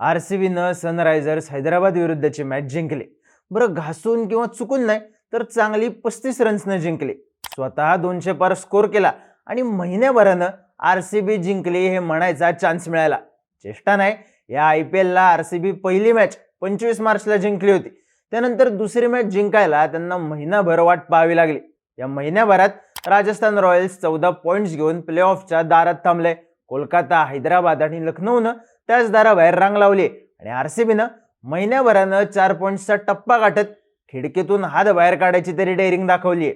R C बीनं Sunrisers Hyderabad विरुद्धची match जिंकली. बरं घासून किंवा चुकून नाही तर चांगली पस्तीस रन्सनं जिंकली. स्वतः दोनशे पार स्कोर केला आणि महिन्याभरानं आर सी बी जिंकली हे म्हणायचा चान्स मिळाला. चेष्टा नाही या आय पी एलला आर सी बी पहिली मॅच पंचवीस मार्चला जिंकली होती. त्यानंतर दुसरी मॅच जिंकायला त्यांना महिनाभर वाट पाहावी लागली. या महिन्याभरात राजस्थान रॉयल्स चौदा पॉईंट्स घेऊन प्ले ऑफच्या दारात थांबले. कोलकाता हैदराबाद आणि लखनौनं त्याच दाराबाहेर रांग लावली. आणि आर सी बीनं महिन्याभरानं चार पॉईंट्सचा टप्पा गाठत खिडकीतून हात बाहेर काढायची तरी डेअरिंग दाखवली.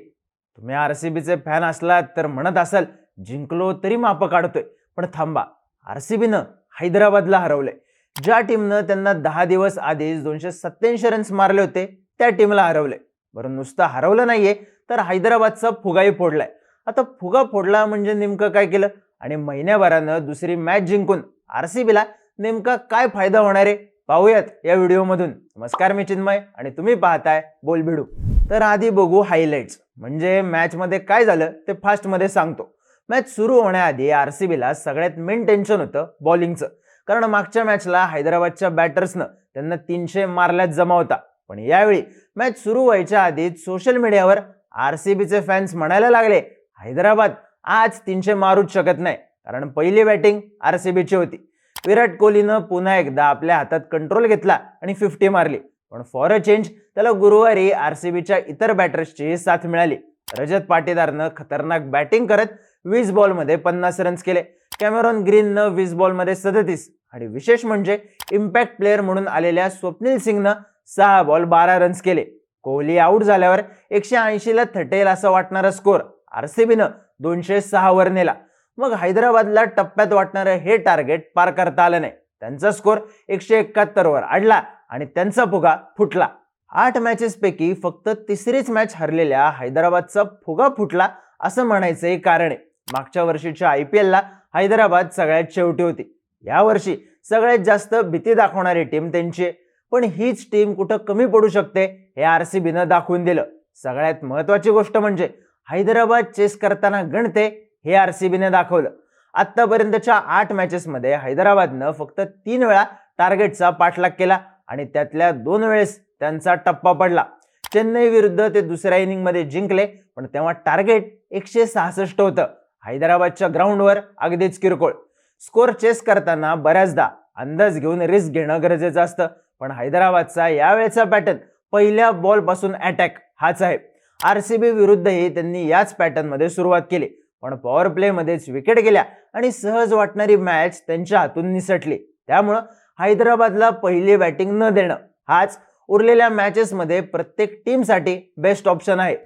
तुम्ही आर सी बीचे फॅन असलात तर म्हणत असाल जिंकलो तरी माप काढतोय. पण थांबा आर सी बीनं हैदराबादला हरवलंय. ज्या टीमनं त्यांना दहा दिवस आधीच दोनशे सत्त्याऐंशी रन्स मारले होते त्या टीमला हरवलंय. बरं नुसतं हरवलं नाहीये तर हैदराबादचा फुगाही फोडलाय. आता फुगा फोडला म्हणजे नेमकं काय केलं? आणि महिन्याभरानं दुसरी मॅच जिंकून आर सी बीला नेमका काय फायदा होणार आहे? पाहूयात या व्हिडिओमधून. नमस्कार मी चिन्मय आणि तुम्ही पाहताय बोलभिडू. तर आधी बघू हायलाइट्स म्हणजे मॅचमध्ये काय झालं ते फास्टमध्ये सांगतो. मॅच सुरू होण्याआधी आर सी बीला सगळ्यात मेन टेन्शन होतं बॉलिंगचं कारण मागच्या मॅचला हैदराबादच्या बॅटर्सनं त्यांना तीनशे मारल्यात जमा होता. पण यावेळी मॅच सुरू व्हायच्या आधीच सोशल मीडियावर आर सी बीचे फॅन्स म्हणायला लागले हैदराबाद आज तीनशे मारूच शकत नाही. कारण पहिली बॅटिंग आर सी बीची होती. विराट कोहलीनं पुन्हा एकदा आपल्या हातात कंट्रोल घेतला आणि फिफ्टी मारली. पण फॉर अ चेंज त्याला गुरुवारी आर सी बीच्या इतर बॅटर्सची साथ मिळाली. रजत पाटीदारनं खतरनाक बॅटिंग करत वीस बॉलमध्ये पन्नास रन्स केले. कॅमेरॉन ग्रीननं वीस बॉलमध्ये सदतीस. आणि विशेष म्हणजे इम्पॅक्ट प्लेअर म्हणून आलेल्या स्वप्नील सिंगनं सहा बॉल बारा रन्स केले. कोहली आऊट झाल्यावर एकशे ऐंशीला थटेल असं वाटणारा स्कोर आर सी बीनं दोनशे सहावर नेला. मग हैदराबादला टप्प्यात वाटणारं हे टार्गेट पार करता आलं नाही. त्यांचा स्कोर एकशे एकाहत्तरवर अडला आणि त्यांचा फुगा फुटला. आठ मॅचेसपैकी फक्त तिसरीच मॅच हरलेल्या हैदराबादचा फुगा फुटला असं म्हणायचं कारण आहे. मागच्या वर्षीच्या आय पी एलला हैदराबाद सगळ्यात शेवटी होती. यावर्षी सगळ्यात जास्त भीती दाखवणारी टीम त्यांची पण हीच टीम कुठं कमी पडू शकते हे आर सी बीनं दाखवून दिलं. सगळ्यात महत्वाची गोष्ट म्हणजे हैदराबाद चेस करताना गणते हे आर सी बीने दाखवलं. आत्तापर्यंतच्या आठ मॅचेसमध्ये हैदराबादनं फक्त तीन वेळा टार्गेटचा पाठलाग केला आणि त्यातल्या दोन वेळेस त्यांचा टप्पा पडला. चेन्नई विरुद्ध ते दुसऱ्या इनिंगमध्ये जिंकले पण तेव्हा टार्गेट एकशे सहासष्ट होतं. हैदराबादच्या ग्राउंडवर अगदीच किरकोळ. स्कोर चेस करताना बऱ्याचदा अंदाज घेऊन रिस्क घेणं गरजेचं असतं पण हैदराबादचा यावेळेचा पॅटर्न पहिल्या बॉलपासून अटॅक हाच आहे. आर सी बी विरुद्धही त्यांनी याच पॅटर्नमध्ये सुरुवात केली. पण पॉवर प्लेमध्येच विकेट गेल्या आणि सहज वाटणारी मॅच त्यांच्या हातून निसटली. त्यामुळं हैदराबादला पहिली बॅटिंग न देणं हाच उरलेल्या मॅचेसमध्ये प्रत्येक टीमसाठी बेस्ट ऑप्शन आहे.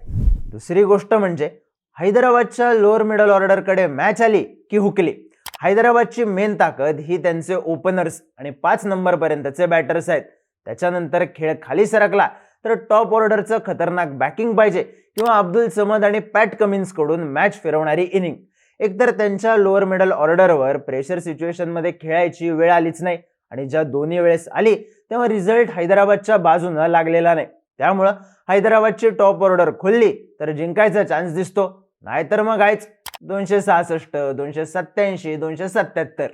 दुसरी गोष्ट म्हणजे हैदराबादच्या लोअर मिडल ऑर्डरकडे मॅच आली की हुकली. हैदराबादची मेन ताकद ही त्यांचे ओपनर्स आणि पाच नंबरपर्यंतचे बॅटर्स आहेत. त्याच्यानंतर खेळ खाली सरकला. तर टॉप ऑर्डरचं खतरनाक बॅकिंग पाहिजे किंवा अब्दुल समद आणि पॅट कमिन्सकडून मॅच फिरवणारी इनिंग एकतर त्यांच्या लोअर मिडल ऑर्डरवर प्रेशर सिच्युएशनमध्ये खेळायची वेळ आलीच नाही आणि ज्या दोन्ही वेळेस आली तेव्हा रिझल्ट हैदराबादच्या बाजूनं लागलेला नाही. त्यामुळं हैदराबादची टॉप ऑर्डर खोलली तर जिंकायचा चान्स दिसतो. नाहीतर मग आहेच दोनशे सहासष्ट दोनशे सत्याऐंशी दोनशे सत्याहत्तर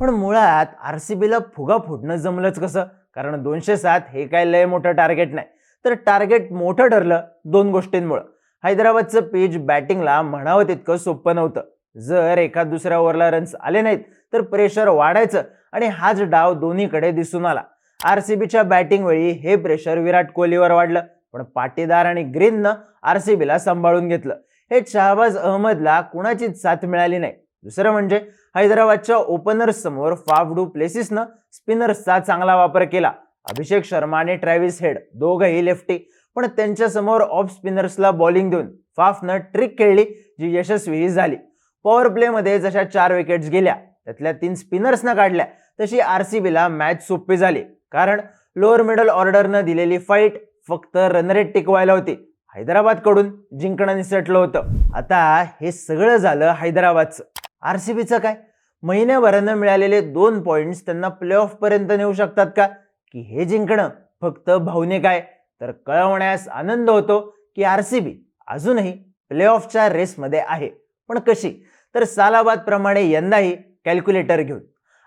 पण मुळात आर सी बीला फुगा फुटणं जमलंच कसं? कारण दोनशे सात हे काय लय मोठं टार्गेट नाही. तर टार्गेट मोठं ठरलं दोन गोष्टींमुळं. हैदराबादचं पेज बॅटिंगला म्हणावं तितकं सोपं नव्हतं. जर एका दुसऱ्या ओव्हरला रन्स आले नाहीत तर प्रेशर वाढायचं आणि हाच डाव दोन्हीकडे दिसून आला. आर सी बीच्या बॅटिंग वेळी हे प्रेशर विराट कोहलीवर वाढलं पण पाटीदार आणि ग्रीननं आर सी बीला सांभाळून घेतलं. हे शहाबाज अहमदला कुणाचीच साथ मिळाली नाही? दुसरं म्हणजे हैदराबादच्या ओपनर्स समोर फाफ डू प्लेसिसनं स्पिनर्सचा चांगला वापर केला. अभिषेक शर्मा आणि ट्रॅव्हिस हेड दोघंही लेफ्टी. पण त्यांच्यासमोर ऑफ स्पिनर्सला बॉलिंग देऊन फाफनं ट्रिक खेळली जी यशस्वीही झाली. पॉवर प्लेमध्ये जशा चार विकेट्स गेल्या त्यातल्या तीन स्पिनर्सनं काढल्या तशी आर सी बीला मॅच सोपी झाली. कारण लोअर मिडल ऑर्डरनं दिलेली फाईट फक्त रनरेट टिकवायला होती. हैदराबादकडून जिंकणं निसटलं होतं. आता हे सगळं झालं हैदराबादचं. आर सी बीचं काय? महिन्याभरानं मिळालेले दोन पॉईंट्स त्यांना प्ले ऑफपर्यंत नेऊ शकतात का? की हे जिंकणं फक्त भावनिक आहे. तर कळवण्यास आनंद होतो की आर सी बी अजूनही प्ले ऑफच्या रेसमध्ये आहे. पण कशी? तर सालाबाद प्रमाणे यंदाही कॅल्क्युलेटर घेऊन.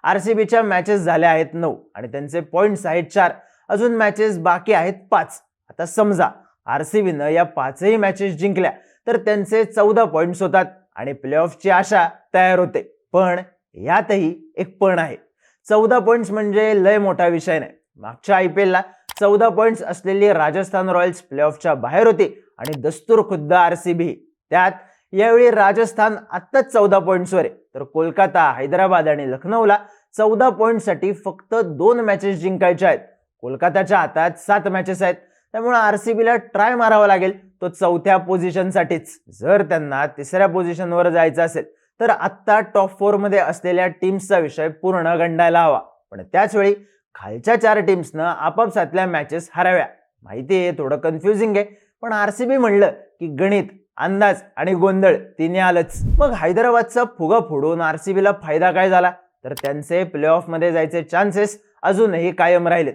आर सी बीच्या मॅचेस झाल्या आहेत नऊ आणि त्यांचे पॉईंट्स आहेत चार. अजून मॅचेस बाकी आहेत पाच. आता समजा आर सी बीनं या पाचही मॅचेस जिंकल्या तर त्यांचे चौदा पॉईंट्स होतात आणि प्लेऑफची आशा तयार होते. पण यातही एक पण आहे. चौदा पॉईंट्स म्हणजे लय मोठा विषय नाही. मागच्या आय पी एलला चौदा पॉईंट्स असलेली राजस्थान रॉयल्स प्लेऑफच्या बाहेर होती आणि दस्तूर खुद्द आर सी बी. त्यात यावेळी राजस्थान आत्ताच चौदा पॉईंट्सवर आहे. तर कोलकाता हैदराबाद आणि लखनौला चौदा पॉईंटसाठी फक्त दोन मॅचेस जिंकायच्या आहेत. कोलकाताच्या हातात सात मॅचेस आहेत. त्यामुळे आर सी बीला ट्राय मारावा लागेल तो चौथ्या पोझिशनसाठीच जर त्यांना तिसऱ्या पोझिशनवर जायचं असेल तर आत्ता टॉप फोरमध्ये असलेल्या टीम्सचा विषय पूर्ण गंडायला हवा. पण त्याचवेळी खालच्या चार टीम्सनं आपापसातल्या मॅचेस हराव्या. माहिती आहे थोडं कन्फ्युजिंग आहे पण आर सी बी म्हणलं की गणित अंदाज आणि गोंधळ तिने आलंच. मग हैदराबादचा फुगा फोडून आर सी बीला फायदा काय झाला? तर त्यांचे प्ले ऑफमध्ये जायचे चान्सेस अजूनही कायम राहिलेत.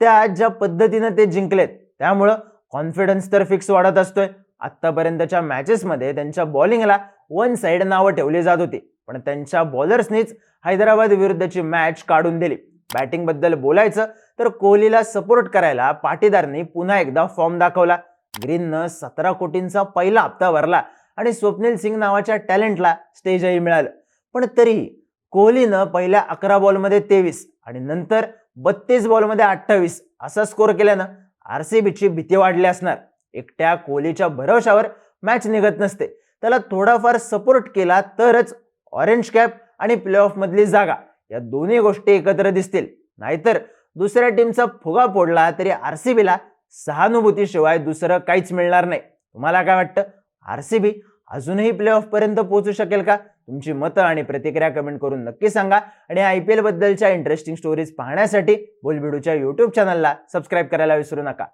त्या ज्या पद्धतीनं ते जिंकलेत त्यामुळं कॉन्फिडन्स तर फिक्स वाढत असतोय. आत्तापर्यंतच्या मॅचेसमध्ये त्यांच्या बॉलिंगला वन साइड नावं ठेवली जात होती. पण त्यांच्या बॉलर्सनीच हैदराबाद विरुद्धची मॅच काढून दिली. बॅटिंगबद्दल बोलायचं तर कोहलीला सपोर्ट करायला पाटीदारनी पुन्हा एकदा फॉर्म दाखवला. ग्रीननं सतरा कोटींचा पहिला हप्ता भरला आणि स्वप्नील सिंग नावाच्या टॅलेंटला स्टेजही मिळालं. पण तरीही कोहलीनं पहिल्या अकरा बॉलमध्ये तेवीस आणि नंतर बत्तीस बॉलमध्ये अठ्ठावीस असा स्कोर केल्यानं आर सी बीची भीती वाढली असणार. एकट्या कोहलीच्या भरवशावर मॅच निघत नसते. त्याला थोडाफार सपोर्ट केला तरच ऑरेंज कॅप आणि प्लेऑफमधली जागा. या दोन्ही गोष्टी एकत्र दिसतील. नाहीतर दुसऱ्या टीमचा फुगा फोडला तरी आर सी बीला सहानुभूतीशिवाय दुसरं काहीच मिळणार नाही. तुम्हाला काय वाटतं? आर सी बी अजूनही प्लेऑफ पर्यंत पोहोचू शकेल का? तुमची मतं आणि प्रतिक्रिया कमेंट करून नक्की सांगा. आणि आय पी एलबद्दलच्या इंटरेस्टिंग स्टोरीज पाहण्यासाठी बोलबिडूच्या यूट्यूब चॅनलला सबस्क्राईब करायला विसरू नका.